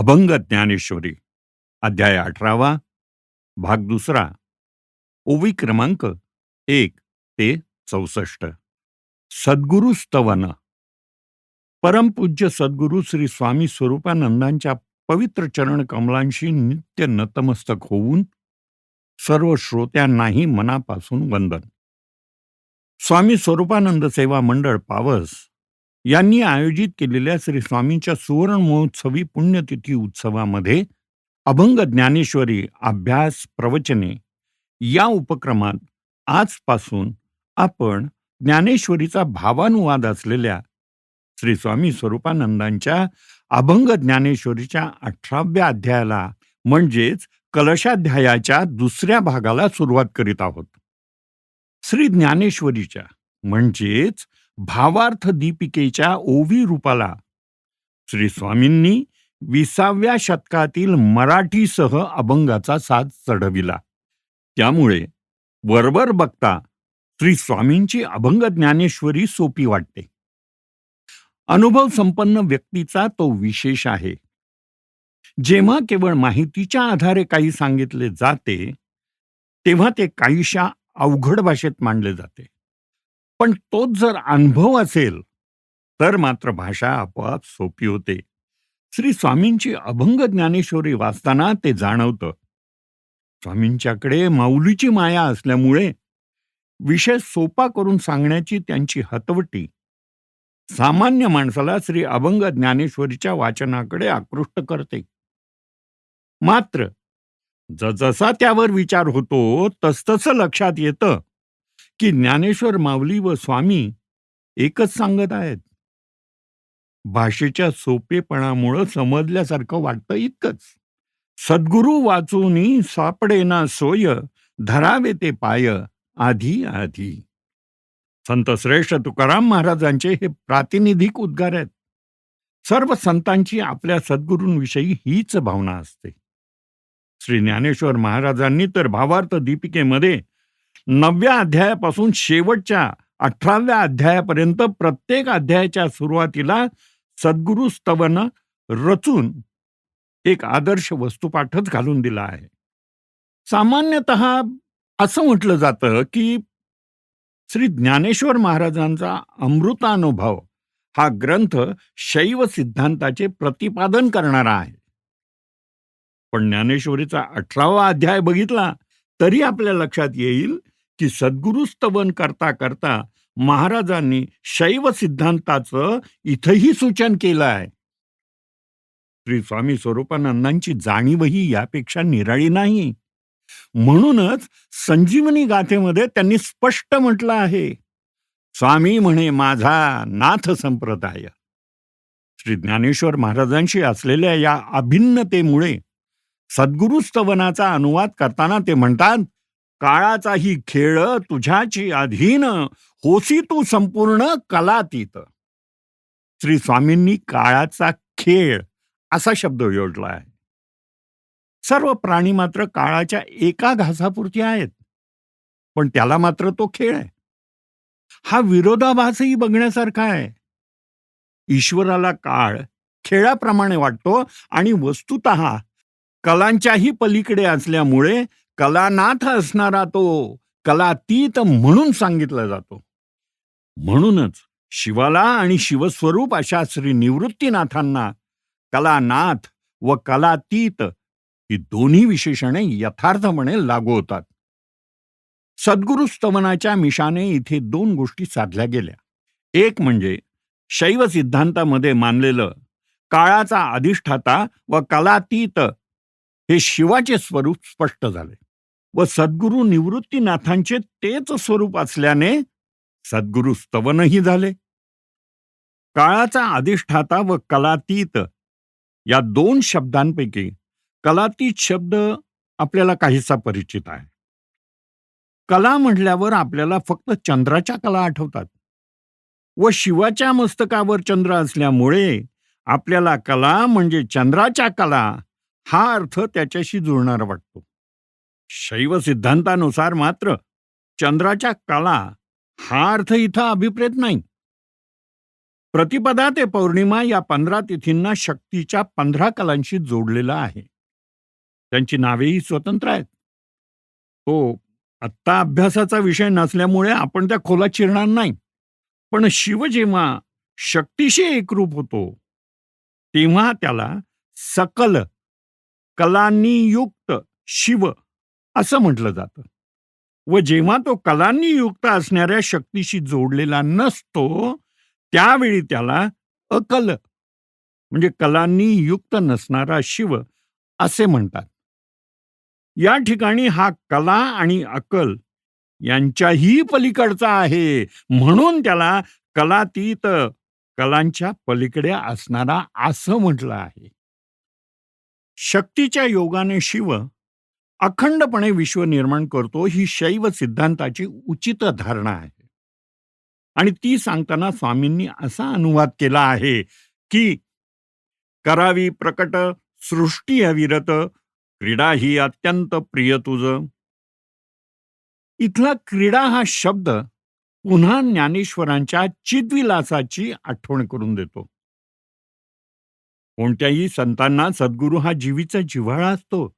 अभंग ज्ञानेश्वरी अध्याय अठरावा भाग दुसरा ओवी क्रमांक एक ते चौसष्ट. सद्गुरु स्तवन. परमपूज्य सद्गुरु श्री स्वामी स्वरूपानंदांच्या पवित्र चरण कमलांशी नित्य नतमस्तक होऊन सर्व श्रोत्यांनाही मनापासून वंदन. स्वामी स्वरूपानंद सेवा मंडळ पावस यांनी आयोजित केलेल्या श्री स्वामींच्या सुवर्ण महोत्सवी पुण्यतिथी उत्सवामध्ये अभंग ज्ञानेश्वरी अभ्यास प्रवचने या उपक्रमात आजपासून आपण ज्ञानेश्वरीचा भावानुवाद असलेल्या श्री स्वामी स्वरूपानंदांच्या अभंग ज्ञानेश्वरीच्या अठराव्या अध्यायाला म्हणजेच कलशाध्यायाच्या दुसऱ्या भागाला सुरुवात करीत आहोत. श्री ज्ञानेश्वरीच्या म्हणजेच भावार्थ दीपिकेच्या ओवी रूपाला श्री स्वामींनी विसाव्या शतकातील मराठीसह अभंगाचा साथ चढविला. त्यामुळे वरवर बघता श्री स्वामींची अभंग ज्ञानेश्वरी सोपी वाटते. अनुभव संपन्न व्यक्तीचा तो विशेष आहे. जेव्हा केवळ माहितीच्या आधारे काही सांगितले जाते तेव्हा ते काहीशा अवघड भाषेत मांडले जाते. पण तोच जर अनुभव असेल तर मात्र भाषा आपोआप सोपी होते. श्री स्वामींची अभंग ज्ञानेश्वरी वाचताना ते जाणवतं. स्वामींच्याकडे माऊलीची माया असल्यामुळे विषय सोपा करून सांगण्याची त्यांची हतवटी. सामान्य माणसाला श्री अभंग ज्ञानेश्वरीच्या वाचनाकडे आकृष्ट करते. मात्र जसा त्यावर विचार होतो तसतसं लक्षात येतं. की ज्ञानेश्वर माऊली व स्वामी एकच सांगत आहेत. भाषेच्या सोपेपणामुळं समजल्यासारखं वाटतं इतकंच. सद्गुरु वाचूनी सापडेना सोय धरावे ते पाय आधी आधी. संत श्रेष्ठ तुकाराम महाराजांचे हे प्रातिनिधिक उद्गार आहेत. सर्व संतांची आपल्या सद्गुरूंविषयी हीच भावना असते. श्री ज्ञानेश्वर महाराजांनी तर भावार्थ दीपिकेमध्ये नवव्या अध्यायापासून शेवटच्या अठराव्या अध्यायापर्यंत प्रत्येक अध्यायाच्या सुरुवातीला सद्गुरु स्तवन रचून एक आदर्श वस्तुपाठच घालून दिला आहे. सामान्यतः असं म्हटलं जातं की श्री ज्ञानेश्वर महाराजांचा अमृतानुभव हा ग्रंथ शैव सिद्धांताचे प्रतिपादन करणारा आहे. पण ज्ञानेश्वरीचा अठरावा अध्याय बघितला तरी आपल्या लक्षात येईल की सद्गुरु स्तवन करता करता महाराजांनी शैव सिद्धांताचं इथंही सूचन केलं आहे श्री स्वामी स्वरूपानंदांची जाणीवही यापेक्षा निराळी नाही. म्हणूनच संजीवनी गाथेमध्ये त्यांनी स्पष्ट म्हटलं आहे. स्वामी म्हणे माझा नाथ संप्रदाय. श्री ज्ञानेश्वर महाराजांशी असलेल्या या अभिन्नतेमुळे सद्गुरुस्तवनाचा अनुवाद करताना ते म्हणतात काळाचाही खेळ तुझ्याची अधीन होसी तू संपूर्ण कलातीत. श्री स्वामींनी काळाचा खेळ असा शब्द योजला आहे. सर्व प्राणी मात्र काळाच्या एका घासापुरती आहेत पण त्याला मात्र तो खेळ आहे. हा विरोधाभासही बघण्यासारखा आहे. ईश्वराला काळ खेळाप्रमाणे वाटतो आणि वस्तुत कलांच्याही पलीकडे असल्यामुळे कलानाथ असणारा तो कलातीत म्हणून सांगितला जातो. म्हणूनच शिवाला आणि शिवस्वरूप अशा श्री निवृत्तीनाथांना कलानाथ व कलातीत ही दोन्ही विशेषणे यथार्थपणे लागू होतात. सद्गुरु स्तवनाच्या मिशाने इथे दोन गोष्टी साधल्या गेल्या. एक म्हणजे शैव सिद्धांतामध्ये मानलेलं काळाचा अधिष्ठाता व कलातीत हे शिवाचे स्वरूप स्पष्ट झाले व सद्गुरू निवृत्तीनाथांचे तेच स्वरूप असल्याने सद्गुरू स्तवनही झाले. काळाचा अधिष्ठाता व कलातीत या दोन शब्दांपैकी कलातीत शब्द आपल्याला काहीसा परिचित आहे. कला म्हटल्यावर आपल्याला फक्त चंद्राच्या कला आठवतात व शिवाच्या मस्तकावर चंद्र असल्यामुळे आपल्याला कला म्हणजे चंद्राच्या कला हा अर्थ त्याच्याशी जुळणारा वाटतो. शैव सिद्धांतानुसार मात्र चंद्राच्या कला हा अर्थ इथं अभिप्रेत नाही. प्रतिपदा ते पौर्णिमा या पंधरा तिथींना शक्तीच्या पंधरा कलांशी जोडलेला आहे. त्यांची नावेही स्वतंत्र आहेत. हो आत्ता अभ्यासाचा विषय नसल्यामुळे आपण त्या खोलात शिरणार नाही. पण शिव जेव्हा शक्तीशी एकरूप होतो तेव्हा त्याला सकल कलांनी युक्त शिव असं म्हटलं जातं. व जेव्हा तो कलांनी युक्त असणाऱ्या शक्तीशी जोडलेला नसतो त्यावेळी त्याला अकल म्हणजे कलांनी युक्त नसणारा शिव असे म्हणतात. या ठिकाणी हा कला आणि अकल यांच्याही पलीकडचा आहे. म्हणून त्याला कलातीत कलांच्या पलीकडे असणारा असं म्हटलं आहे. शक्तीच्या योगाने शिव अखंडपणे विश्व निर्माण करतो ही शैव सिद्धांताची उचित धारणा आहे. आणि ती सांगताना स्वामींनी असा अनुवाद केला आहे की करावी प्रकट सृष्टी अविरत क्रीडा ही अत्यंत प्रिय तुझ. इथला क्रीडा हा शब्द पुन्हा ज्ञानेश्वरांच्या चिद्विलासाची आठवण करून देतो. कोणत्याही संतांना सद्गुरू हा जीवीचा जिव्हाळा असतो.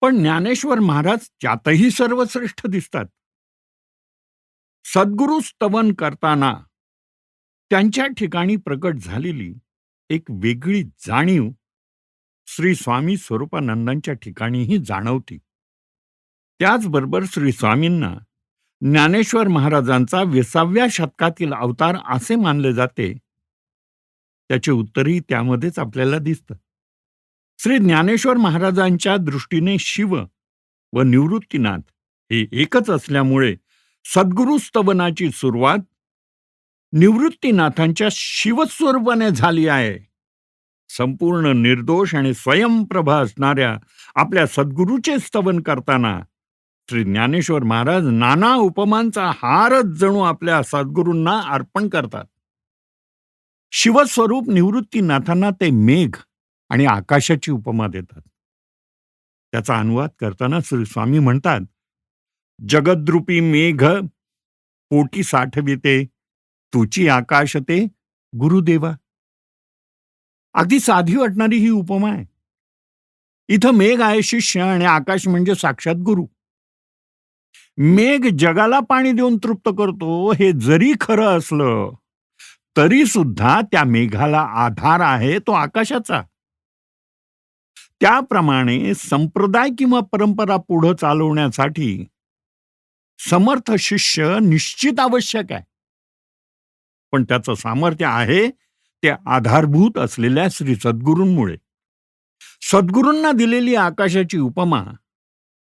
पण ज्ञानेश्वर महाराज त्यातही सर्वश्रेष्ठ दिसतात. सद्गुरु स्तवन करताना त्यांच्या ठिकाणी प्रकट झालेली एक वेगळी जाणीव श्री स्वामी स्वरूपानंदांच्या ठिकाणीही जाणवती. त्याचबरोबर श्री स्वामींना ज्ञानेश्वर महाराजांचा विसाव्या शतकातील अवतार असे मानले जाते. त्याचे उत्तरही त्यामध्येच आपल्याला दिसतं. श्री ज्ञानेश्वर महाराजांच्या दृष्टीने शिव व निवृत्तीनाथ हे एकच असल्यामुळे सद्गुरुस्तवनाची सुरुवात निवृत्तीनाथांच्या शिवस्वरूपाने झाली आहे. संपूर्ण निर्दोष आणि स्वयंप्रभा असणाऱ्या आपल्या सद्गुरूचे स्तवन करताना श्री ज्ञानेश्वर महाराज नाना उपमांचा हारच जणू आपल्या सद्गुरूंना अर्पण करतात. शिवस्वरूप निवृत्तीनाथांना ते मेघ आणि आकाशाची उपमा देतात. त्याचा अनुवाद करताना श्री स्वामी म्हणतात जगद्रूपी मेघ पोटी साठविते तुची आकाश ते गुरुदेवा. अगदी साधी वाटणारी ही उपमा आहे. इथं मेघ आहे शिष्य आणि आकाश म्हणजे साक्षात गुरु. मेघ जगाला पाणी देऊन तृप्त करतो हे जरी खरं असलं तरी सुद्धा त्या मेघाला आधार आहे तो आकाशाचा. त्याप्रमाणे संप्रदाय किंवा परंपरा पुढं चालवण्यासाठी समर्थ शिष्य निश्चित आवश्यक आहे. पण त्याचं सामर्थ्य आहे ते आधारभूत असलेल्या श्री सद्गुरूंमुळे. सद्गुरूंना दिलेली आकाशाची उपमा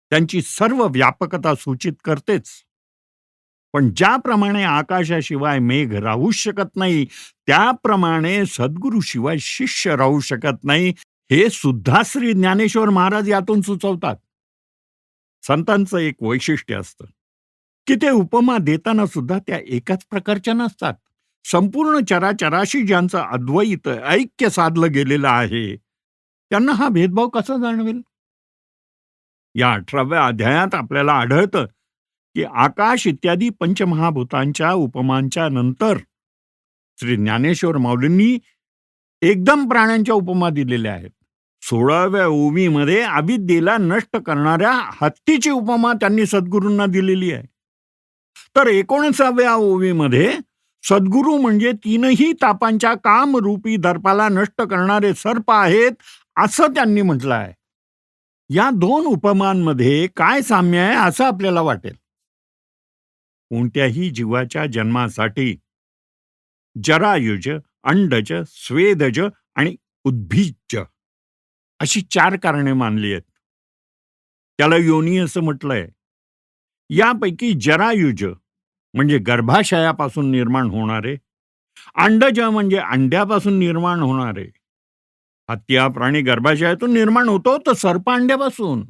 त्यांची सर्व व्यापकता सूचित करतेच. पण ज्याप्रमाणे आकाशाशिवाय मेघ राहूच शकत नाही त्याप्रमाणे सद्गुरूशिवाय शिष्य राहू शकत नाही हे सुद्धा श्री ज्ञानेश्वर महाराज यातून सुचवतात. संतांचं एक वैशिष्ट्य असतं. की ते उपमा देताना सुद्धा त्या एकाच प्रकारच्या नसतात. संपूर्ण चराचराशी ज्यांचं अद्वैत ऐक्य साधलं गेलेलं आहे त्यांना हा भेदभाव कसा जाणवेल? या अठराव्या अध्यायात आपल्याला आढळतं की आकाश इत्यादी पंचमहाभूतांच्या उपमांच्या नंतर श्री ज्ञानेश्वर माऊलींनी एकदम प्राण्यांच्या उपमा दिलेल्या आहेत. सोळाव्या ओवीमध्ये अविद्येला नष्ट करणाऱ्या हत्तीची उपमा त्यांनी सद्गुरूंना दिलेली आहे. तर एकोणीसाव्या ओवीमध्ये सद्गुरू म्हणजे तीनही तापांच्या कामरूपी दर्पाला नष्ट करणारे सर्प आहेत असं त्यांनी म्हटलं आहे. या दोन उपमांमध्ये काय साम्य आहे असं आपल्याला वाटेल. कोणत्याही जीवाच्या जन्मासाठी. जरायुज अंडज स्वेदज आणि उद्भिज अशी चार कारणे मानली आहेत. त्याला योनी असं म्हटलंय. यापैकी जरायुज म्हणजे गर्भाशयापासून निर्माण होणारे. अंडज म्हणजे अंड्यापासून निर्माण होणारे. हत्या प्राणी गर्भाशयातून निर्माण होतो तर सर्प अंड्यापासून.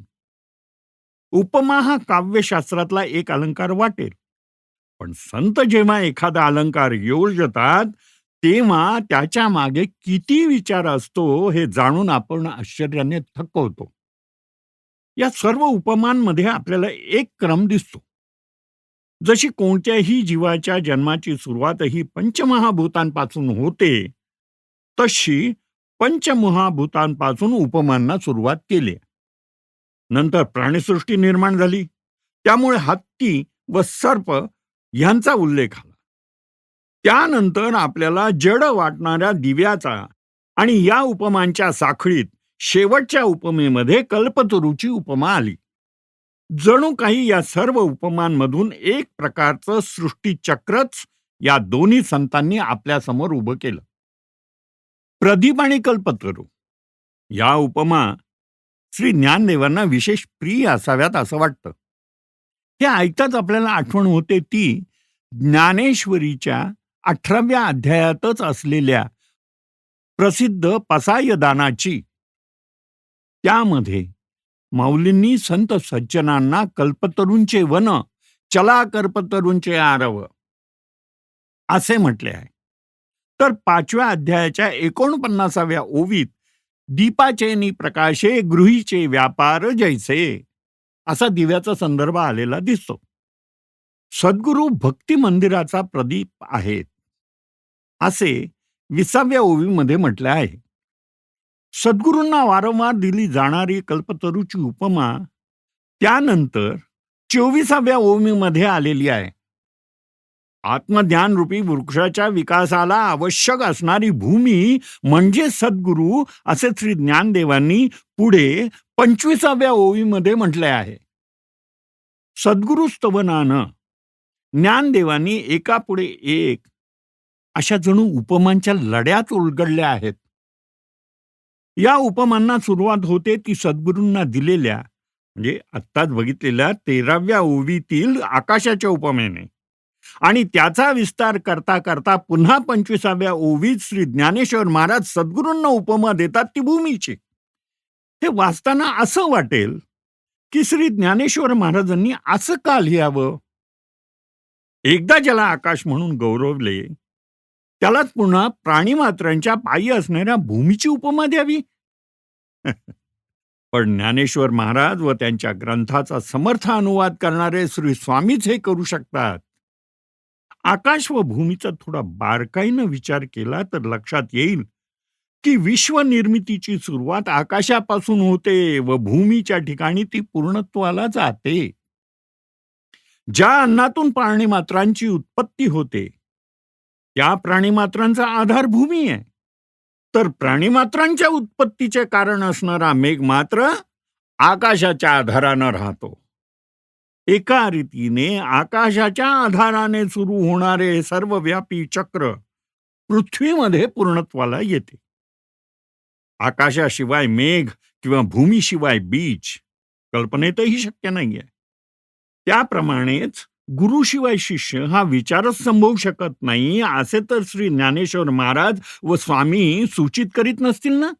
उपमा हा काव्यशास्त्रातला एक अलंकार वाटेल. पण संत जेव्हा एखादा अलंकार योजतात तेव्हा त्याच्यामागे किती विचार असतो हे जाणून आपण आश्चर्याने थक्क होतो या सर्व उपमांमध्ये आपल्याला एक क्रम दिसतो. जशी कोणत्याही जीवाच्या जन्माची सुरुवातही पंचमहाभूतांपासून होते तशी पंचमहाभूतांपासून उपमांना सुरुवात केली. नंतर प्राणीसृष्टी निर्माण झाली. त्यामुळे हत्ती व सर्प यांचा उल्लेख आला. त्यानंतर आपल्याला जड वाटणाऱ्या दिव्याचा आणि या उपमांच्या साखळीत शेवटच्या उपमेमध्ये कल्पतरूची उपमा आली. जणू काही या सर्व उपमांमधून एक प्रकारचं सृष्टीचक्रच या दोन्ही संतांनी आपल्यासमोर उभं केलं. प्रदीप आणि कल्पतरू. या उपमा श्री ज्ञानदेवांना विशेष प्रिय असाव्यात असं वाटतं. हे ऐकताच आपल्याला आठवण होते ती ज्ञानेश्वरीच्या अठराव्या अध्यायातच असलेल्या प्रसिद्ध पसायदानाची. त्यामध्ये माऊलींनी संत सज्जनांना कल्पतरूंचे वन चला कल्पतरूंचे आरव असे म्हटले आहे. तर पाचव्या अध्यायाच्या एकोणपन्नासाव्या ओवीत दीपाचे नि प्रकाशे गृहीचे व्यापार जैसे. असा दिव्याचा संदर्भ आलेला दिसतो. सद्गुरू भक्ती मंदिराचा प्रदीप आहेत. असे विसाव्या ओवीमध्ये म्हटले आहे. सद्गुरूंना वारंवार दिली जाणारी कल्पतरूची उपमा त्यानंतर चोवीसाव्या ओवीमध्ये आलेली आहे. आत्मज्ञान रूपी वृक्षाच्या विकासाला आवश्यक असणारी भूमी म्हणजे सद्गुरू असे श्री ज्ञानदेवांनी पुढे पंचवीसाव्या ओवीमध्ये म्हटले आहे. सद्गुरू स्तवनानं ज्ञानदेवांनी एकापुढे एक अशा जणू उपमांच्या लढ्यात उलगडल्या आहेत. या उपमांना सुरुवात होते ती सद्गुरूंना दिलेल्या म्हणजे आत्ताच बघितलेल्या तेराव्या ओवीतील आकाशाच्या उपमेने. आणि त्याचा विस्तार करता करता पुन्हा पंचवीसाव्या ओवीत श्री ज्ञानेश्वर महाराज सद्गुरूंना उपमा देतात ती भूमीची. हे वाचताना असं वाटेल की श्री ज्ञानेश्वर महाराजांनी असं का लिहावं? एकदा ज्याला आकाश म्हणून गौरवले त्यालाच पुन्हा प्राणीमात्रांच्या पायी असणाऱ्या भूमीची उपमा द्यावी? पण ज्ञानेश्वर महाराज व त्यांच्या ग्रंथाचा समर्थ अनुवाद करणारे श्री स्वामीच हे करू शकतात. आकाश व भूमीचा थोडा बारकाईनं विचार केला तर लक्षात येईल की विश्वनिर्मितीची सुरुवात आकाशापासून होते व भूमीच्या ठिकाणी ती पूर्णत्वाला जाते. ज्या अन्नातून प्राणीमात्रांची उत्पत्ती होते त्या प्राणीमात्रांचा आधार भूमी आहे. तर प्राणीमात्रांच्या उत्पत्तीचे कारण असणारा मेघ मात्र आकाशाच्या आधारानं राहतो. एका रीतीने आकाशाच्या आधाराने सुरू होणारे सर्वव्यापी चक्र पृथ्वीमध्ये पूर्णत्वाला येते. आकाशाशिवाय मेघ किंवा भूमीशिवाय बीज कल्पनेतही शक्य नाहीये. त्याप्रमाणेच गुरुशिवाय शिष्य हा विचारच संभवू शकत नाही असे तर श्री ज्ञानेश्वर महाराज व स्वामी सूचित करीत नसतील ना?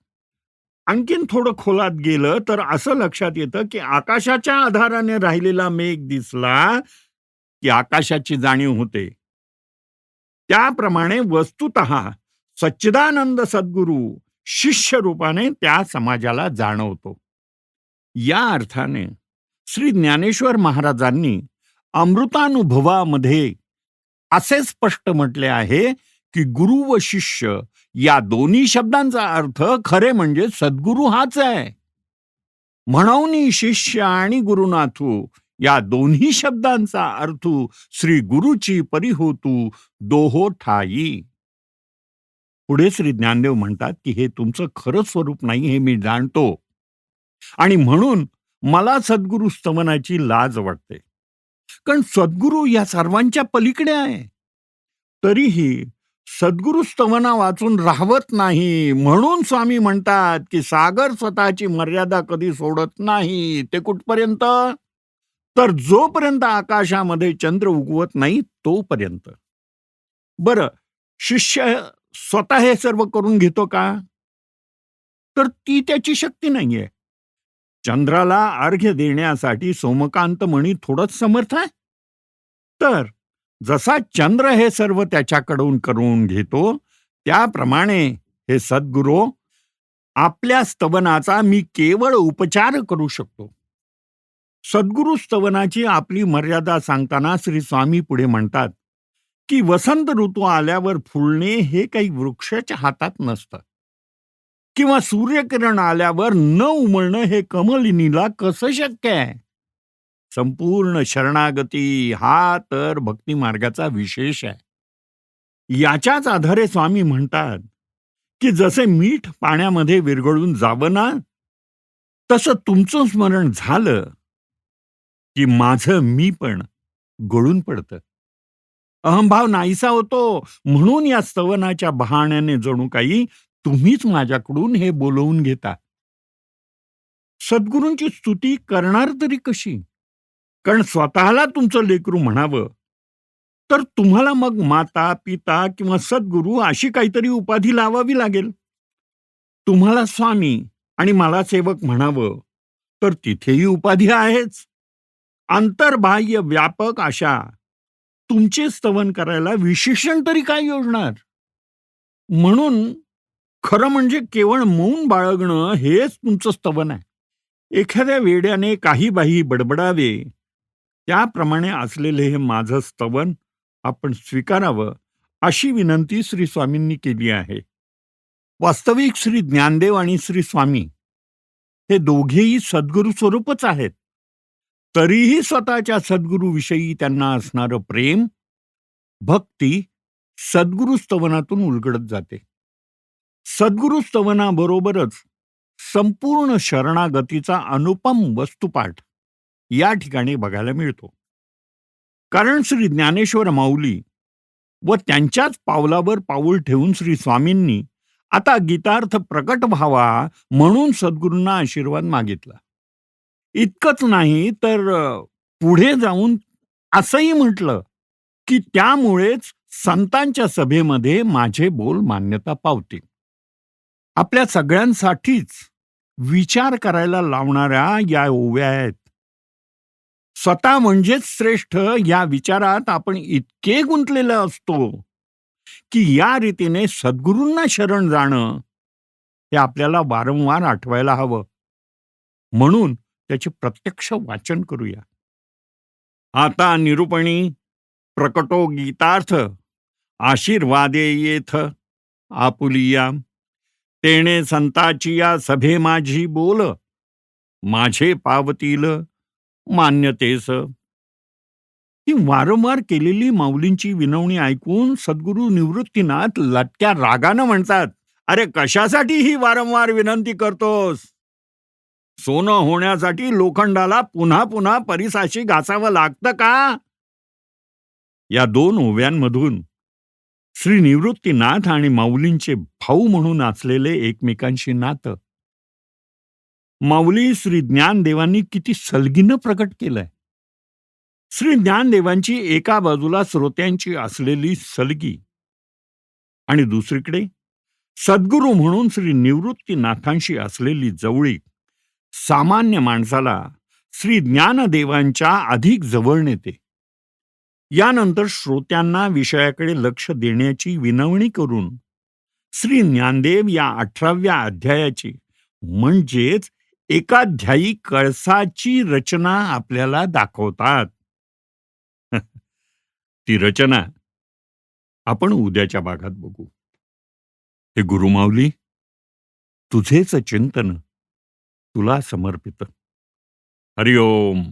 आणखीन थोडं खोलात गेलं तर असं लक्षात येतं की आकाशाच्या आधाराने राहिलेला मेघ दिसला की आकाशाची जाणीव होते. त्याप्रमाणे वस्तुत सच्चिदानंद सद्गुरू शिष्य रूपाने त्या समाजाला जाणवतो. या अर्थाने श्री ज्ञानेश्वर महाराजांनी अमृतानुभवामध्ये असे स्पष्ट म्हटले आहे की गुरु व शिष्य या दोन्ही शब्दांचा अर्थ खरे म्हणजे सद्गुरू हाच आहे. म्हणून शिष्य आणि गुरुनाथू या दोन्ही शब्दांचा अर्थ श्री गुरुची परिहोतू दोहो ठाई पुढे श्री ज्ञानदेव म्हणतात की हे तुमचं खरं स्वरूप नाही हे मी जाणतो. आणि म्हणून मला सद्गुरू स्तमनाची लाज वाटते. कारण सद्गुरू या सर्वांच्या पलीकडे आहे. तरीही सद्गुरुस्तवना वाचून राहवत नाही. म्हणून स्वामी म्हणतात की सागर स्वतःची मर्यादा कधी सोडत नाही. ते कुठपर्यंत? तर जोपर्यंत आकाशामध्ये चंद्र उगवत नाही तोपर्यंत. बर शिष्य स्वतः हे सर्व करून घेतो का? तर ती त्याची शक्ती नाहीये. चंद्राला अर्घ्य देण्यासाठी सोमकांत म्हणी थोडंच समर्थ आहे. तर जसा चंद्र हे सर्व त्याच्याकडून करून घेतो त्याप्रमाणे हे सद्गुरो आपल्या स्तवनाचा मी केवळ उपचार करू शकतो. सद्गुरु स्तवनाची आपली मर्यादा सांगताना श्री स्वामी पुढे म्हणतात की वसंत ऋतू आल्यावर फुलणे हे काही वृक्षाच्या हातात नसतं. किंवा सूर्यकिरण आल्यावर न उमळणं हे कमलिनीला कसं शक्य आहे? संपूर्ण शरणागती हा तर भक्ती मार्गाचा विशेष आहे. याच्याच आधारे स्वामी म्हणतात की जसे मीठ पाण्यामध्ये विरघळून जावं ना तसं तुमचं स्मरण झालं की माझं मी पण गळून पडतं. अहंभाव नाहीसा होतो. म्हणून या स्तवनाच्या बहाण्याने जणू काही तुम्हीच माझ्याकडून हे बोलवून घेता. सद्गुरूंची स्तुती करणार तरी कशी? कारण स्वतःला तुमचं लेकरू म्हणावं तर तुम्हाला मग माता पिता किंवा सद्गुरू अशी काहीतरी उपाधी लावावी लागेल. तुम्हाला स्वामी आणि मला सेवक म्हणावं तर तिथेही उपाधी आहेच. आंतरबाह्य व्यापक अशा तुमचे स्तवन करायला विशेषण तरी काय योजणार? म्हणून खरं म्हणजे केवळ मौन बाळगणं हेच तुमचं स्तवन आहे. एखाद्या वेड्याने काही बाही बडबडावे त्याप्रमाणे असलेले हे माझं स्तवन आपण स्वीकारावं अशी विनंती श्री स्वामींनी केली आहे. वास्तविक श्री ज्ञानदेव आणि श्री स्वामी हे दोघेही सद्गुरु स्वरूपच आहेत. तरीही स्वतःच्या सद्गुरूविषयी त्यांना असणारं प्रेम भक्ती सद्गुरू स्तवनातून उलगडत जाते. सद्गुरू स्तवनाबरोबरच संपूर्ण शरणागतीचा अनुपम वस्तुपाठ या ठिकाणी बघायला मिळतो. कारण श्री ज्ञानेश्वर माऊली व त्यांच्याच पावलावर पाऊल ठेवून श्री स्वामींनी आता गीतार्थ प्रकट व्हावा म्हणून सद्गुरूंना आशीर्वाद मागितला. इतकंच नाही तर पुढे जाऊन असंही म्हटलं की त्यामुळेच संतांच्या सभेमध्ये माझे बोल मान्यता पावते आपल्या सगळ्यांसाठीच विचार करायला लावणाऱ्या या ओव्या आहेत. स्वतः म्हणजेच श्रेष्ठ या विचारात आपण इतके गुंतलेले असतो की या रीतीने सद्गुरूंना शरण जाणं हे आपल्याला वारंवार आठवायला हवं. म्हणून त्याचे प्रत्यक्ष वाचन करूया. आता निरूपणी प्रकटो गीतार्थ आशीर्वादे येथ आपुलिया. तेणे संताची या सभे माझी बोल माझे पावतील मान्यतेस ही वारंवार केलेली माऊलींची विनवणी ऐकून सद्गुरू निवृत्तीनाथ लटक्या रागानं म्हणतात अरे कशासाठी ही वारंवार विनंती करतोस? सोनं होण्यासाठी लोखंडाला पुन्हा पुन्हा परिसाशी घासावं लागतं का? या दोन ओव्यांमधून श्री निवृत्तीनाथ आणि माऊलींचे भाऊ म्हणून असलेले एकमेकांशी नातं माऊली श्री ज्ञानदेवांनी किती सलगीनं प्रकट केलंय. श्री ज्ञानदेवांची एका बाजूला श्रोत्यांची असलेली सलगी आणि दुसरीकडे सद्गुरू म्हणून श्री निवृत्तीनाथांशी असलेली जवळीक सामान्य माणसाला श्री ज्ञानदेवांच्या अधिक जवळ नेते. यानंतर श्रोत्यांना विषयाकडे लक्ष देण्याची विनवणी करून श्री ज्ञानदेव या अठराव्या अध्यायाची म्हणजेच एकाध्यायी कळसाची रचना आपल्याला दाखवतात. ती रचना आपण उद्याच्या भागात बघू. हे गुरुमाऊली तुझेच चिंतन तुला समर्पित. हरिओम.